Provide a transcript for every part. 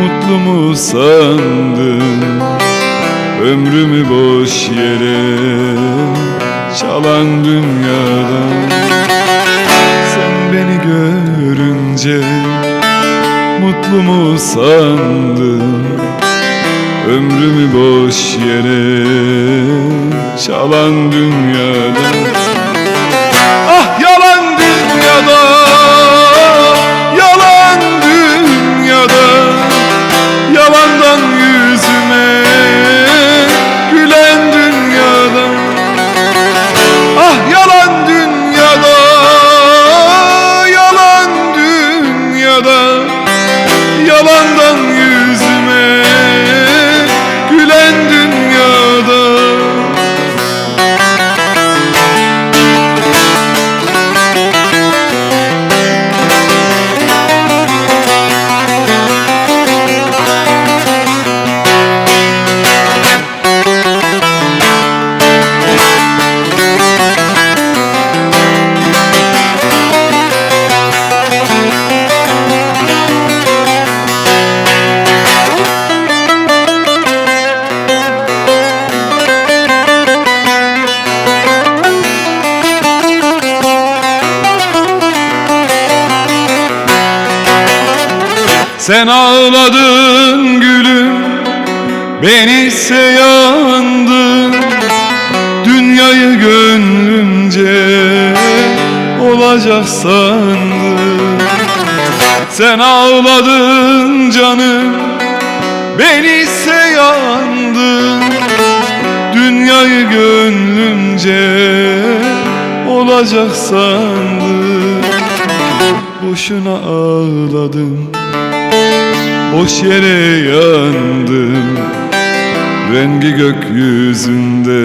Mutlu mu sandın? Ömrümü boş yere Çalan dünyada Sen beni görünce Mutlu mu sandın? Ömrümü boş yere çalan dünyada Sen ağladın gülüm Ben ise yandım Dünyayı gönlümce Olacak sandım Sen ağladın canım Ben ise yandım Dünyayı gönlümce Olacak sandım Boşuna ağladım Boş yere yandım Rengi gökyüzünde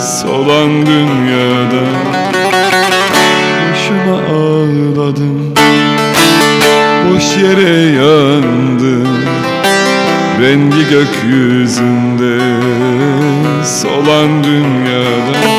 Solan dünyada. Boşuna ağladım Boş yere yandım Rengi gökyüzünde Solan dünyada